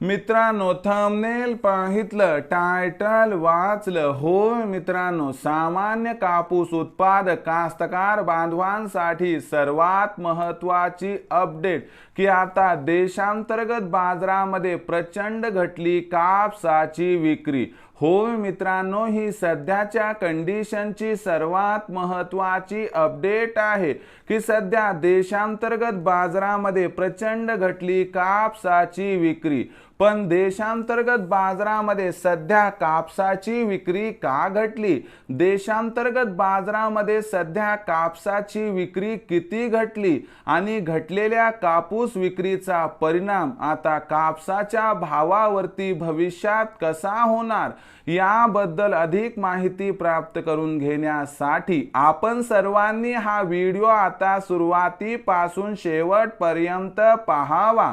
मित्रांनो thumbnail पाहितलं title वाचलं. होय मित्रांनो सामान्य कापूस उत्पादक कास्तकार बांधवांसाठी सर्वात महत्वाची अपडेट की आता देशांतर्गत बाजारामध्ये प्रचंड घटली कापसाची विक्री. होय मित्रांनो ही सध्याच्या कंडिशनची सर्वात महत्वाची अपडेट आहे की सध्या देशांतर्गत बाजारामध्ये प्रचंड घटली कापसाची विक्री. पण देशांतर्गत बाजारामध्ये सध्या कापसाची विक्री का घटली? देशांतर्गत बाजारामध्ये सध्या कापसाची विक्री किती घटली? आणि घटलेल्या कापूस विक्रीचा परिणाम आता कापसाच्या भावावरती भविष्यात कसा होणार? याबद्दल अधिक माहिती प्राप्त करून घेण्यासाठी आपण सर्वांनी हा व्हिडिओ आता सुरुवातीपासून शेवटपर्यंत पाहावा.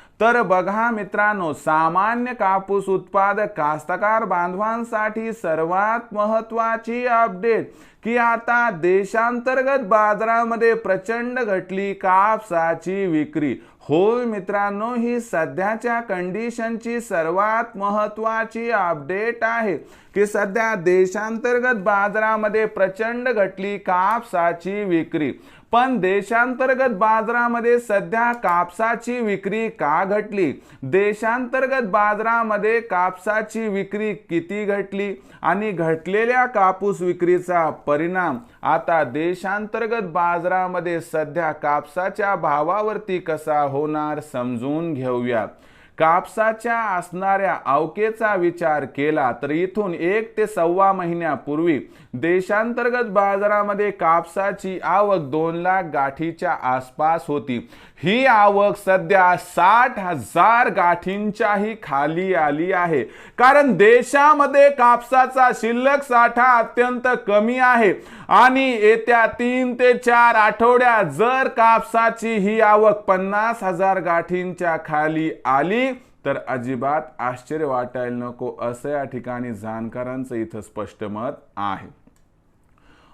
तर बघा मित्रांनो सामान्य कापूस उत्पादक कास्तकार बांधवांसाठी सर्वात महत्वाची अपडेट की आता देशांतर्गत बाजारामध्ये प्रचंड घटली कापसाची विक्री. होय मित्रांनो ही सध्याच्या कंडिशनची सर्वात महत्वाची अपडेट आहे की सध्या देशांतर्गत बाजारामध्ये प्रचंड घटली कापसाची विक्री. पण देशांतर्गत बाजारामध्ये सध्या कापसाची विक्री का घटली? देशांतर्गत बाजारामध्ये कापसाची विक्री किती घटली आणि घटलेल्या कापूस विक्रीचा परिणाम? आता देशांतर्गत बाजारामध्ये सध्या कापसाच्या भावावरती कसा होणार समजून घेऊया. कापसाच्या असणाऱ्या अवकेचा विचार केला तर इथून एक ते सव्वा महिन्यापूर्वी देशांतर्गत बाजारामध्ये कापसाची आवक दोन लाख गाठीच्या आसपास होती. ही आवक सध्या साठ हजार गाठींच्याही खाली आली आहे. कारण देशामध्ये कापसाचा शिल्लक साठा अत्यंत कमी आहे आणि येत्या तीन ते चार आठवड्यात जर कापसाची ही आवक पन्नास हजार गाठींच्या खाली आली तर अजिबात आश्चर्य वाटायला नको असं या ठिकाणी जाणकारांचं इथं स्पष्ट मत आहे.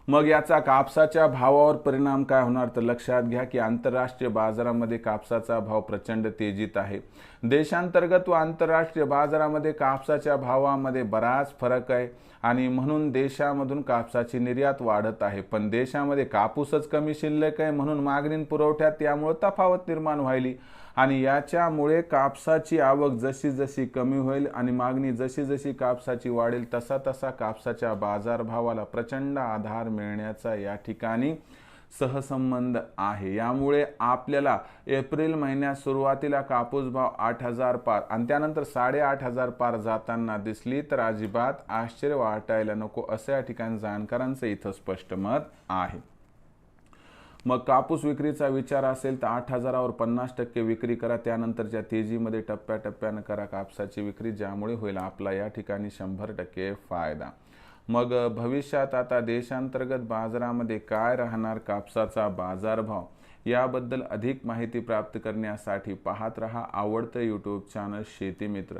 मग याचा कापसाच्या भावावर परिणाम काय होणार? तर लक्षात घ्या की आंतरराष्ट्रीय बाजारामध्ये कापसाचा भाव प्रचंड तेजीत आहे. देशांतर्गत व आंतरराष्ट्रीय बाजारामध्ये कापसाच्या भावामध्ये बराच फरक आहे आणि म्हणून देशामधून कापसाची निर्यात वाढत आहे. पण देशामध्ये कापूसच कमी शिल्लक आहे म्हणून मागणी पुरवठ्यात त्यामुळे तफावत निर्माण व्हायली. आणि याच्यामुळे कापसाची आवक जशी जशी कमी होईल आणि मागणी जशी जशी कापसाची वाढेल तसा तसा कापसाच्या बाजारभावाला प्रचंड आधार मिळण्याचा या ठिकाणी सहसंबंध आहे. यामुळे आपल्याला एप्रिल महिन्यात सुरुवातीला कापूस भाव आठ हजार पार आणि त्यानंतर साडेआठ हजार पार जाताना दिसली तर अजिबात आश्चर्य वाटायला नको असं या ठिकाणी जाणकारांचं इथं स्पष्ट मत आहे. मग कापूस विक्रीचा विचार असेल तर आठ हजारावर पन्नास टक्के विक्री करा. त्यानंतरच्या तेजीमध्ये टप्प्याटप्प्यानं करा कापसाची विक्री ज्यामुळे होईल आपला या ठिकाणी शंभर टक्के फायदा. मग भविष्यात आता देशांतर्गत बाजारामध्ये काय राहणार कापसाचा बाजारभाव? याबद्दल अधिक माहिती प्राप्त करण्यासाठी पाहत रहा आवडतं यूट्यूब चॅनल शेतीमित्र